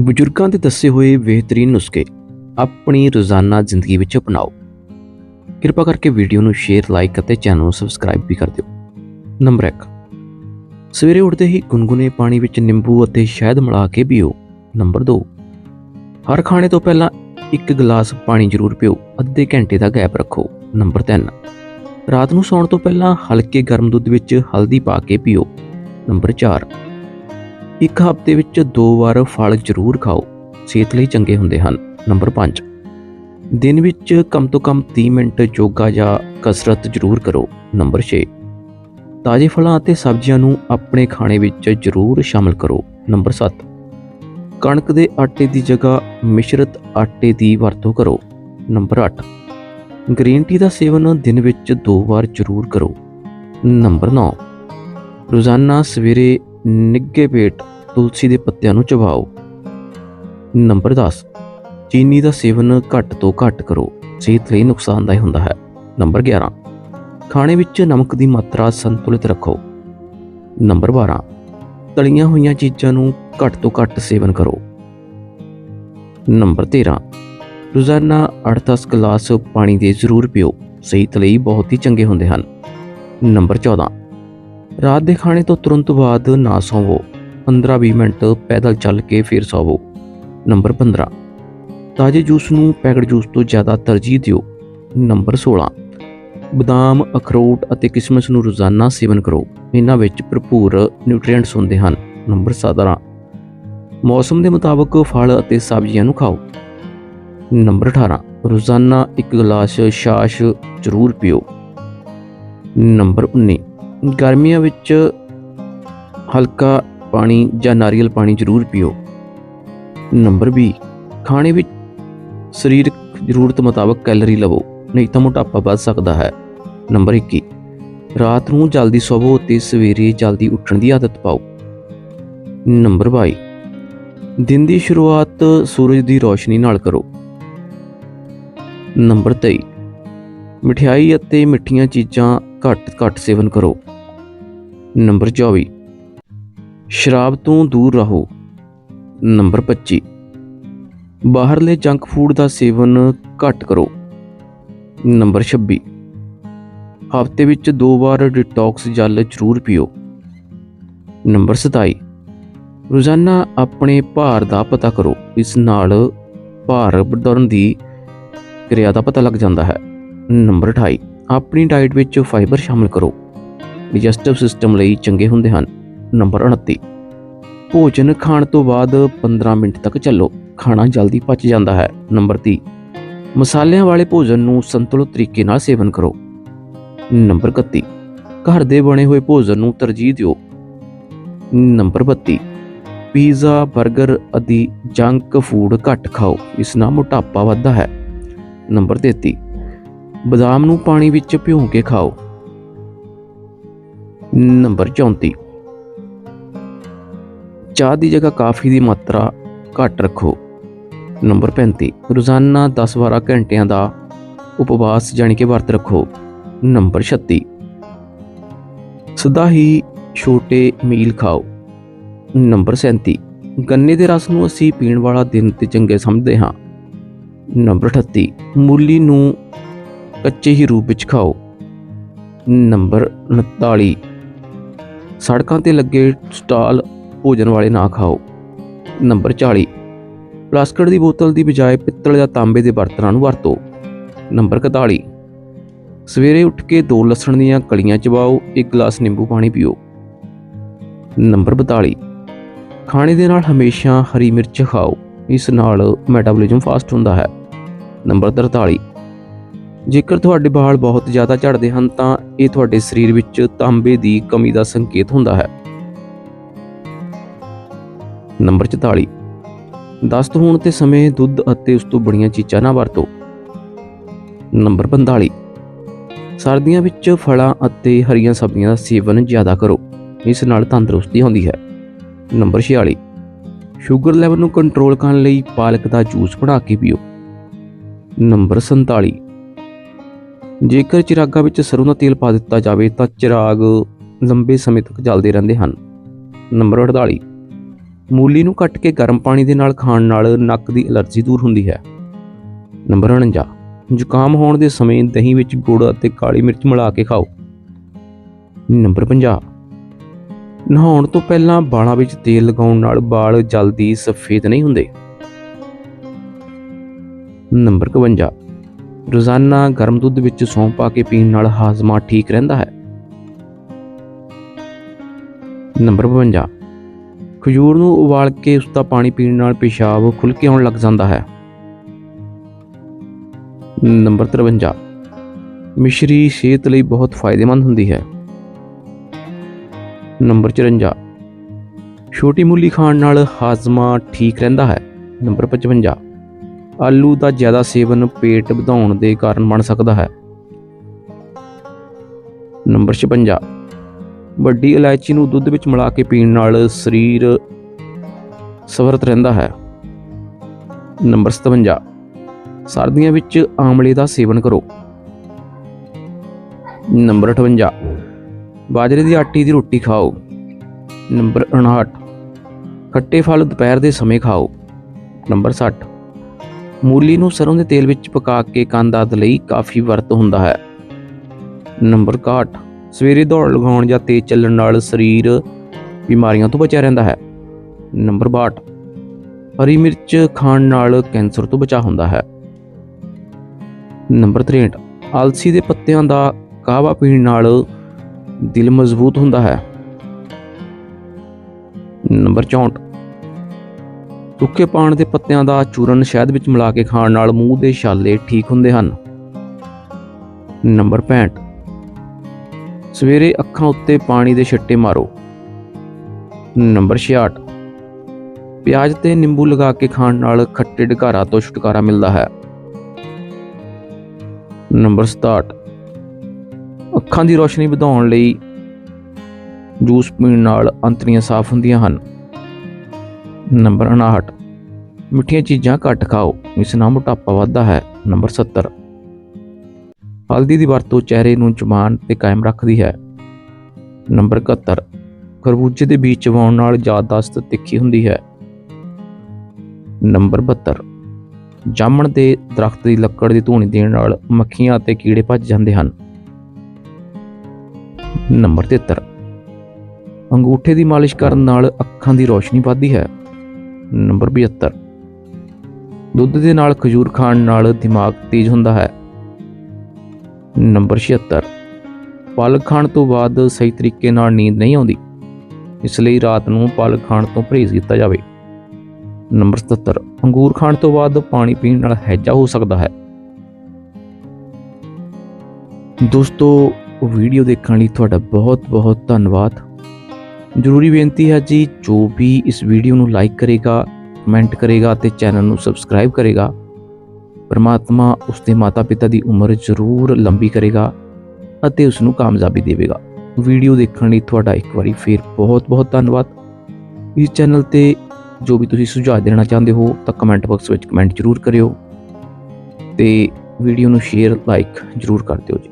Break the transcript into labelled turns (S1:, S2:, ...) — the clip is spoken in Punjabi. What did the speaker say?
S1: ਬਜ਼ੁਰਗਾਂ ਦੇ ਦੱਸੇ ਹੋਏ ਬਿਹਤਰੀਨ ਨੁਸਖੇ ਆਪਣੀ ਰੋਜ਼ਾਨਾ ਜ਼ਿੰਦਗੀ ਵਿੱਚ ਅਪਣਾਓ। ਕਿਰਪਾ ਕਰਕੇ ਵੀਡੀਓ ਨੂੰ ਸ਼ੇਅਰ, ਲਾਈਕ ਅਤੇ ਚੈਨਲ ਨੂੰ ਸਬਸਕ੍ਰਾਈਬ ਵੀ ਕਰ ਦਿਓ। ਨੰਬਰ 1 ਸਵੇਰੇ ਉੱਠਦੇ ਹੀ ਗੁਨਗੁਨੇ ਪਾਣੀ ਵਿੱਚ ਨਿੰਬੂ ਅਤੇ ਸ਼ਹਿਦ ਮਿਲਾ ਕੇ ਪੀਓ। ਨੰਬਰ 2 ਹਰ ਖਾਣੇ ਤੋਂ ਪਹਿਲਾਂ ਇੱਕ ਗਲਾਸ ਪਾਣੀ ਜ਼ਰੂਰ ਪੀਓ। ਅੱਧੇ ਘੰਟੇ ਦਾ ਗੈਪ ਰੱਖੋ। ਨੰਬਰ 3 ਰਾਤ ਨੂੰ ਸੌਣ ਤੋਂ ਪਹਿਲਾਂ ਹਲਕੇ ਗਰਮ ਦੁੱਧ ਵਿੱਚ ਹਲਦੀ ਪਾ ਕੇ ਪੀਓ। ਨੰਬਰ 4 ਇੱਕ ਹਫ਼ਤੇ ਵਿੱਚ ਦੋ ਵਾਰ ਫਲ ਜ਼ਰੂਰ ਖਾਓ। ਸਿਹਤ ਲਈ ਚੰਗੇ ਹੁੰਦੇ ਹਨ। ਨੰਬਰ 5 ਦਿਨ ਵਿੱਚ ਕਮ ਤੋਂ ਕਮ 30 ਮਿੰਟ ਯੋਗਾ ਜਾਂ ਕਸਰਤ ਜ਼ਰੂਰ ਕਰੋ। ਨੰਬਰ 6 ਤਾਜ਼ੇ ਫਲਾਂ ਅਤੇ ਸਬਜ਼ੀਆਂ ਨੂੰ ਆਪਣੇ ਖਾਣੇ ਵਿੱਚ ਜ਼ਰੂਰ ਸ਼ਾਮਲ ਕਰੋ। ਨੰਬਰ 7 ਕਣਕ ਦੇ ਆਟੇ ਦੀ ਜਗ੍ਹਾ ਮਿਸ਼ਰਤ ਆਟੇ ਦੀ ਵਰਤੋਂ ਕਰੋ। ਨੰਬਰ 8 ਗ੍ਰੀਨ ਟੀ ਦਾ ਸੇਵਨ ਦਿਨ ਵਿੱਚ ਦੋ ਵਾਰ ਜ਼ਰੂਰ ਕਰੋ। ਨੰਬਰ 9 ਰੋਜ਼ਾਨਾ ਸਵੇਰੇ ਨਿੱਗੇ ਪੇਟ ਤੁਲਸੀ ਦੇ ਪੱਤਿਆਂ ਨੂੰ ਚਬਾਓ। ਨੰਬਰ 10 ਚੀਨੀ ਦਾ ਸੇਵਨ ਘੱਟ ਤੋਂ ਘੱਟ ਕਰੋ। ਸਿਹਤ ਲਈ ਨੁਕਸਾਨਦਾਇਕ ਹੁੰਦਾ ਹੈ। ਨੰਬਰ 11 ਖਾਣੇ ਵਿੱਚ ਨਮਕ ਦੀ ਮਾਤਰਾ ਸੰਤੁਲਿਤ ਰੱਖੋ। ਨੰਬਰ 12 ਤਲੀਆਂ ਹੋਈਆਂ ਚੀਜ਼ਾਂ ਨੂੰ ਘੱਟ ਤੋਂ ਘੱਟ ਸੇਵਨ ਕਰੋ। ਨੰਬਰ 13 ਰੋਜ਼ਾਨਾ 8-10 ਗਲਾਸ ਪਾਣੀ ਦੇ ਜ਼ਰੂਰ ਪੀਓ। ਸਿਹਤ ਲਈ ਬਹੁਤ ਹੀ ਚੰਗੇ ਹੁੰਦੇ ਹਨ। ਨੰਬਰ 14 ਰਾਤ ਦੇ ਖਾਣੇ ਤੋਂ ਤੁਰੰਤ ਬਾਅਦ ਨਾ ਸੌਵੋ। 15-20 ਮਿੰਟ ਪੈਦਲ ਚੱਲ ਕੇ ਫਿਰ ਸੌਵੋ। ਨੰਬਰ 15 ਤਾਜ਼ੇ ਜੂਸ ਨੂੰ ਪੈਕਡ ਜੂਸ ਤੋਂ ਜ਼ਿਆਦਾ ਤਰਜੀਹ ਦਿਓ। ਨੰਬਰ 16 ਬਦਾਮ, ਅਖਰੋਟ ਅਤੇ ਕਿਸਮਿਸ ਨੂੰ ਰੋਜ਼ਾਨਾ ਸੇਵਨ ਕਰੋ। ਇਹਨਾਂ ਵਿੱਚ ਭਰਪੂਰ ਨਿਊਟ੍ਰੀਐਂਟਸ ਹੁੰਦੇ ਹਨ। ਨੰਬਰ 17 ਮੌਸਮ ਦੇ ਮੁਤਾਬਕ ਫਲ ਅਤੇ ਸਬਜ਼ੀਆਂ ਨੂੰ ਖਾਓ। ਨੰਬਰ 18 ਰੋਜ਼ਾਨਾ ਇੱਕ ਗਲਾਸ ਛਾਛ ਜ਼ਰੂਰ ਪੀਓ। ਨੰਬਰ 19 ਗਰਮੀਆਂ ਵਿੱਚ ਹਲਕਾ ਪਾਣੀ ਜਾਂ ਨਾਰੀਅਲ ਪਾਣੀ ਜ਼ਰੂਰ ਪੀਓ। ਨੰਬਰ 20 ਖਾਣੇ ਵਿੱਚ ਸਰੀਰਕ ਜ਼ਰੂਰਤ ਮੁਤਾਬਕ ਕੈਲਰੀ ਲਵੋ, ਨਹੀਂ ਤਾਂ ਮੋਟਾਪਾ ਵੱਧ ਸਕਦਾ ਹੈ। ਨੰਬਰ 21 ਰਾਤ ਨੂੰ ਜਲਦੀ ਸੌਵੋ ਅਤੇ ਸਵੇਰੇ ਜਲਦੀ ਉੱਠਣ ਦੀ ਆਦਤ ਪਾਓ। ਨੰਬਰ 22 ਦਿਨ ਦੀ ਸ਼ੁਰੂਆਤ ਸੂਰਜ ਦੀ ਰੋਸ਼ਨੀ ਨਾਲ ਕਰੋ। ਨੰਬਰ 23 ਮਠਿਆਈ ਅਤੇ ਮਿੱਠੀਆਂ ਚੀਜ਼ਾਂ ਘੱਟ ਘੱਟ ਸੇਵਨ ਕਰੋ। ਨੰਬਰ 24 ਸ਼ਰਾਬ ਤੋਂ ਦੂਰ ਰਹੋ। ਨੰਬਰ 25 ਬਾਹਰਲੇ ਜੰਕ ਫੂਡ ਦਾ ਸੇਵਨ ਘੱਟ ਕਰੋ। ਨੰਬਰ 26 ਹਫ਼ਤੇ ਵਿੱਚ ਦੋ ਵਾਰ ਡਿਟੌਕਸ ਜਲ ਜ਼ਰੂਰ ਪੀਓ। ਨੰਬਰ 27 ਰੋਜ਼ਾਨਾ ਆਪਣੇ ਭਾਰ ਦਾ ਪਤਾ ਕਰੋ। ਇਸ ਨਾਲ ਭਾਰ ਵਧਾਉਣ ਦੀ ਕਿਰਿਆ ਦਾ ਪਤਾ ਲੱਗ ਜਾਂਦਾ ਹੈ। ਨੰਬਰ 28 ਆਪਣੀ ਡਾਈਟ ਵਿੱਚ ਫਾਈਬਰ ਸ਼ਾਮਿਲ ਕਰੋ। ਡਾਈਜੈਸਟਿਵ ਸਿਸਟਮ ਲਈ ਚੰਗੇ ਹੁੰਦੇ ਹਨ। ਨੰਬਰ 29 ਭੋਜਨ ਖਾਣ ਤੋਂ ਬਾਅਦ 15 ਮਿੰਟ ਤੱਕ ਚੱਲੋ। ਖਾਣਾ ਜਲਦੀ ਪਚ ਜਾਂਦਾ ਹੈ। ਨੰਬਰ 30 ਮਸਾਲਿਆਂ ਵਾਲੇ ਭੋਜਨ ਨੂੰ ਸੰਤੁਲਿਤ ਤਰੀਕੇ ਨਾਲ ਸੇਵਨ ਕਰੋ। ਨੰਬਰ 31 ਘਰ ਦੇ ਬਣੇ ਹੋਏ ਭੋਜਨ ਨੂੰ ਤਰਜੀਹ ਦਿਓ। ਨੰਬਰ 32 ਪੀਜ਼ਾ 버ਗਰ ਆਦਿ ਜੰਕ ਫੂਡ ਘੱਟ ਖਾਓ। ਇਸ ਨਾਲ ਮੋਟਾਪਾ ਵੱਧਦਾ ਹੈ। ਨੰਬਰ 33 ਬਦਾਮ ਨੂੰ ਪਾਣੀ ਵਿੱਚ ਭਿਓ ਕੇ ਖਾਓ। ਨੰਬਰ 34 ਚਾਹ ਦੀ ਜਗ੍ਹਾ ਕਾਫੀ ਦੀ ਮਾਤਰਾ ਘੱਟ ਰੱਖੋ। ਨੰਬਰ 35 ਰੋਜ਼ਾਨਾ 10-12 ਘੰਟਿਆਂ ਦਾ ਉਪਵਾਸ ਜਾਣੀ ਕਿ ਵਰਤ ਰੱਖੋ। ਨੰਬਰ 36 ਸਦਾ ਹੀ ਛੋਟੇ ਮੀਲ ਖਾਓ। ਨੰਬਰ 37 ਗੰਨੇ ਦੇ ਰਸ ਨੂੰ ਅਸੀਂ ਪੀਣ ਵਾਲਾ ਦਿਨ ਤੇ ਚੰਗੇ ਸਮਝਦੇ ਹਾਂ। ਨੰਬਰ 38 ਮੂਲੀ ਨੂੰ ਕੱਚੇ ਹੀ ਰੂਪ ਵਿੱਚ ਖਾਓ। ਨੰਬਰ 39 ਸੜਕਾਂ ਤੇ ਲੱਗੇ ਸਟਾਲ ਭੋਜਨ ਵਾਲੇ ਨਾ ਖਾਓ। ਨੰਬਰ 40 ਪਲਾਸਟਿਕ ਦੀ ਬੋਤਲ ਦੀ ਬਜਾਏ ਪਿੱਤਲ ਜਾਂ ਤਾਂਬੇ ਦੇ ਬਰਤਨਾਂ ਨੂੰ ਵਰਤੋ। ਨੰਬਰ 41 ਸਵੇਰੇ ਉੱਠ ਕੇ ਦੋ ਲਸਣ ਦੀਆਂ ਕਲੀਆਂ ਚਬਾਓ, ਇੱਕ ਗਲਾਸ ਨਿੰਬੂ ਪਾਣੀ ਪੀਓ। ਨੰਬਰ 42 ਖਾਣੇ ਦੇ ਨਾਲ ਹਮੇਸ਼ਾ ਹਰੀ ਮਿਰਚ ਖਾਓ। ਇਸ ਨਾਲ ਮੈਟਾਬੋਲਿਜ਼ਮ ਫਾਸਟ ਹੁੰਦਾ ਹੈ। ਨੰਬਰ 43 ਜੇਕਰ ਤੁਹਾਡੇ ਵਾਲ ਬਹੁਤ ਜ਼ਿਆਦਾ ਝੜਦੇ ਹਨ, ਤਾਂ ਇਹ ਤੁਹਾਡੇ ਸਰੀਰ ਵਿੱਚ ਤਾਂਬੇ ਦੀ ਕਮੀ ਦਾ ਸੰਕੇਤ ਹੁੰਦਾ ਹੈ। ਨੰਬਰ 44 ਦਸਤ ਹੋਣ ਤੇ ਸਮੇਂ ਦੁੱਧ ਅਤੇ ਉਸ ਤੋਂ ਬਣੀਆਂ ਚੀਜ਼ਾਂ ਨਾ ਵਰਤੋ। ਨੰਬਰ 45 ਸਰਦੀਆਂ ਵਿੱਚ ਫਲਾਂ ਅਤੇ ਹਰੀਆਂ ਸਬਜ਼ੀਆਂ ਦਾ ਸੇਵਨ ਜ਼ਿਆਦਾ ਕਰੋ। ਇਸ ਨਾਲ ਤੰਦਰੁਸਤੀ ਆਉਂਦੀ ਹੈ। ਨੰਬਰ 46 ਸ਼ੂਗਰ ਲੈਵਲ ਨੂੰ ਕੰਟਰੋਲ ਕਰਨ ਲਈ ਪਾਲਕ ਦਾ ਜੂਸ ਬਣਾ ਕੇ ਪੀਓ। ਨੰਬਰ 47 ਜੇਕਰ ਚਿਰਾਗਾਂ ਵਿੱਚ ਸਰੋਂ ਦਾ ਤੇਲ ਪਾ ਦਿੱਤਾ ਜਾਵੇ ਤਾਂ ਚਿਰਾਗ ਲੰਬੇ ਸਮੇਂ ਤੱਕ ਜਲਦੇ ਰਹਿੰਦੇ ਹਨ। ਨੰਬਰ 48 ਮੂਲੀ ਨੂੰ ਕੱਟ ਕੇ ਗਰਮ ਪਾਣੀ ਦੇ ਨਾਲ ਖਾਣ ਨਾਲ ਨੱਕ ਦੀ ਐਲਰਜੀ ਦੂਰ ਹੁੰਦੀ ਹੈ। ਨੰਬਰ 49 ਜ਼ੁਕਾਮ ਹੋਣ ਦੇ ਸਮੇਂ ਦਹੀਂ ਵਿੱਚ ਗੁੜ ਅਤੇ ਕਾਲੀ ਮਿਰਚ ਮਿਲਾ ਕੇ ਖਾਓ। ਨੰਬਰ 50 ਨਹਾਉਣ ਤੋਂ ਪਹਿਲਾਂ ਵਾਲਾਂ ਵਿੱਚ ਤੇਲ ਲਗਾਉਣ ਨਾਲ ਬਾਲ ਜਲਦੀ ਸਫੇਦ ਨਹੀਂ ਹੁੰਦੇ। ਨੰਬਰ 51 ਰੋਜ਼ਾਨਾ ਗਰਮ ਦੁੱਧ ਵਿੱਚ ਸੌਂਫ ਪਾ ਕੇ ਪੀਣ ਨਾਲ ਹਾਜ਼ਮਾ ਠੀਕ ਰਹਿੰਦਾ ਹੈ। ਨੰਬਰ 52 ਖਜੂਰ ਨੂੰ ਉਬਾਲ ਕੇ ਉਸ ਦਾ ਪਾਣੀ ਪੀਣ ਨਾਲ ਪਿਸ਼ਾਬ ਖੁੱਲ ਕੇ ਆਉਣ ਲੱਗ ਜਾਂਦਾ ਹੈ। ਨੰਬਰ 53 ਮਿਸ਼ਰੀ ਸਿਹਤ ਲਈ ਬਹੁਤ ਫਾਇਦੇਮੰਦ ਹੁੰਦੀ ਹੈ। ਨੰਬਰ 54 ਛੋਟੀ ਮੂਲੀ ਖਾਣ ਨਾਲ ਹਾਜ਼ਮਾ ਠੀਕ ਰਹਿੰਦਾ ਹੈ। ਨੰਬਰ 55 ਆਲੂ ਦਾ ਜ਼ਿਆਦਾ ਸੇਵਨ ਪੇਟ ਵਧਾਉਣ ਦੇ ਕਾਰਨ ਬਣ ਸਕਦਾ ਹੈ। ਨੰਬਰ 56 ਵੱਡੀ ਇਲਾਇਚੀ ਨੂੰ ਦੁੱਧ ਵਿੱਚ ਮਿਲਾ ਕੇ ਪੀਣ ਨਾਲ ਸਰੀਰ ਸਵਰਤ ਰਹਿੰਦਾ ਹੈ। ਨੰਬਰ 57 ਸਰਦੀਆਂ ਵਿੱਚ ਆਮਲੇ ਦਾ ਸੇਵਨ ਕਰੋ। ਨੰਬਰ 58 ਬਾਜਰੇ ਦੀ ਆਟੀ ਦੀ ਰੋਟੀ ਖਾਓ। ਨੰਬਰ 59 ਖੱਟੇ ਫਲ ਦੁਪਹਿਰ ਦੇ ਸਮੇਂ ਖਾਓ। ਨੰਬਰ 60 ਮੂਲੀ ਨੂੰ ਸਰੋਂ ਦੇ ਤੇਲ ਵਿੱਚ ਪਕਾ ਕੇ ਕੰਨ ਦਰਦ ਲਈ ਕਾਫੀ ਵਰਤ ਹੁੰਦਾ ਹੈ। ਨੰਬਰ 61 ਸਵੇਰੇ ਦੌੜ ਲਗਾਉਣ ਜਾਂ ਤੇਜ਼ ਚੱਲਣ ਨਾਲ ਸਰੀਰ ਬਿਮਾਰੀਆਂ ਤੋਂ ਬਚਿਆ ਰਹਿੰਦਾ ਹੈ। ਨੰਬਰ 62 ਹਰੀ ਮਿਰਚ ਖਾਣ ਨਾਲ ਕੈਂਸਰ ਤੋਂ ਬਚਾ ਹੁੰਦਾ ਹੈ। ਨੰਬਰ 63 ਆਲਸੀ ਦੇ ਪੱਤਿਆਂ ਦਾ ਕਾਹਵਾ ਪੀਣ ਨਾਲ ਦਿਲ ਮਜ਼ਬੂਤ ਹੁੰਦਾ ਹੈ। ਨੰਬਰ 64 ਸੁੱਕੇ ਪਾਣ ਦੇ ਪੱਤਿਆਂ ਦਾ ਚੂਰਨ ਸ਼ਹਿਦ ਵਿੱਚ ਮਿਲਾ ਕੇ ਖਾਣ ਨਾਲ ਮੂੰਹ ਦੇ ਛਾਲੇ ਠੀਕ ਹੁੰਦੇ ਹਨ। ਨੰਬਰ 65 ਸਵੇਰੇ ਅੱਖਾਂ ਉੱਤੇ ਪਾਣੀ ਦੇ ਛਿੱਟੇ ਮਾਰੋ। ਨੰਬਰ 66 ਪਿਆਜ਼ ਤੇ ਨਿੰਬੂ ਲਗਾ ਕੇ ਖਾਣ ਨਾਲ ਖੱਟੇ ਢਕਾਰਾਂ ਤੋਂ ਛੁਟਕਾਰਾ ਮਿਲਦਾ ਹੈ। ਨੰਬਰ 67 ਅੱਖਾਂ ਦੀ ਰੋਸ਼ਨੀ ਵਧਾਉਣ ਲਈ ਜੂਸ ਪੀਣ ਨਾਲ ਅੰਤੜੀਆਂ ਸਾਫ਼ ਹੁੰਦੀਆਂ ਹਨ। ਨੰਬਰ 59 ਮਿੱਠੀਆਂ ਚੀਜ਼ਾਂ ਘੱਟ ਖਾਓ, ਇਸ ਨਾਲ ਮੋਟਾਪਾ ਵੱਧਦਾ ਹੈ। ਨੰਬਰ 70 ਹਲਦੀ ਦੀ ਵਰਤੋਂ ਚਿਹਰੇ ਨੂੰ ਜਵਾਨ ਤੇ ਕਾਇਮ ਰੱਖਦੀ ਹੈ। ਨੰਬਰ 71 ਖਰਬੂਜੇ ਦੇ ਬੀਜ ਚਬਾਉਣ ਨਾਲ ਯਾਦਦਾਸ਼ਤ ਤਿੱਖੀ ਹੁੰਦੀ ਹੈ। ਨੰਬਰ 72 ਜਾਮਣ ਦੇ ਦਰਖਤ ਦੀ ਲੱਕੜ ਦੀ ਧੂਣੀ ਦੇਣ ਨਾਲ ਮੱਖੀਆਂ ਅਤੇ ਕੀੜੇ ਭੱਜ ਜਾਂਦੇ ਹਨ। ਨੰਬਰ 73 ਅੰਗੂਠੇ ਦੀ ਮਾਲਿਸ਼ ਕਰਨ ਨਾਲ ਅੱਖਾਂ ਦੀ ਰੋਸ਼ਨੀ ਵੱਧਦੀ ਹੈ। ਨੰਬਰ 72 ਦੁੱਧ ਦੇ ਨਾਲ ਖਜੂਰ ਖਾਣ ਨਾਲ ਦਿਮਾਗ ਤੇਜ਼ ਹੁੰਦਾ ਹੈ। ਨੰਬਰ 76 ਪਾਲਕ ਖਾਣ ਤੋਂ ਬਾਅਦ ਸਹੀ ਤਰੀਕੇ ਨਾਲ ਨੀਂਦ ਨਹੀਂ ਆਉਂਦੀ, ਇਸ ਲਈ ਰਾਤ ਨੂੰ ਪਾਲਕ ਖਾਣ ਤੋਂ ਪਰਹੇਜ਼ ਕੀਤਾ ਜਾਵੇ। ਨੰਬਰ 77 ਅੰਗੂਰ ਖਾਣ ਤੋਂ ਬਾਅਦ ਪਾਣੀ ਪੀਣ ਨਾਲ ਹੈਜਾ ਹੋ ਸਕਦਾ ਹੈ। ਦੋਸਤੋ, ਵੀਡੀਓ ਦੇਖਣ ਲਈ ਤੁਹਾਡਾ ਬਹੁਤ ਬਹੁਤ ਧੰਨਵਾਦ। ਜ਼ਰੂਰੀ ਬੇਨਤੀ ਹੈ ਜੀ, ਜੋ ਵੀ ਇਸ ਵੀਡੀਓ ਨੂੰ ਲਾਈਕ ਕਰੇਗਾ ਕਮੈਂਟ ਕਰੇਗਾ ਤੇ ਚੈਨਲ ਨੂੰ ਸਬਸਕ੍ਰਾਈਬ ਕਰੇਗਾ, ਪਰਮਾਤਮਾ ਉਸ ਦੇ ਮਾਤਾ-ਪਿਤਾ ਦੀ ਉਮਰ ਜ਼ਰੂਰ ਲੰਬੀ ਕਰੇਗਾ ਅਤੇ ਉਸ ਨੂੰ ਕਾਮਯਾਬੀ ਦੇਵੇਗਾ। ਵੀਡੀਓ ਦੇਖਣ ਲਈ ਤੁਹਾਡਾ ਇੱਕ ਵਾਰੀ ਫੇਰ ਬਹੁਤ-ਬਹੁਤ ਧੰਨਵਾਦ। ਇਸ ਚੈਨਲ ਤੇ ਜੋ ਵੀ ਤੁਸੀਂ ਸੁਝਾਅ ਦੇਣਾ ਚਾਹੁੰਦੇ ਹੋ ਤਾਂ ਕਮੈਂਟ ਬਾਕਸ ਵਿੱਚ ਕਮੈਂਟ ਜ਼ਰੂਰ ਕਰਿਓ ਤੇ ਵੀਡੀਓ ਨੂੰ ਸ਼ੇਅਰ ਲਾਈਕ ਜ਼ਰੂਰ ਕਰ ਦਿਓ ਜੀ।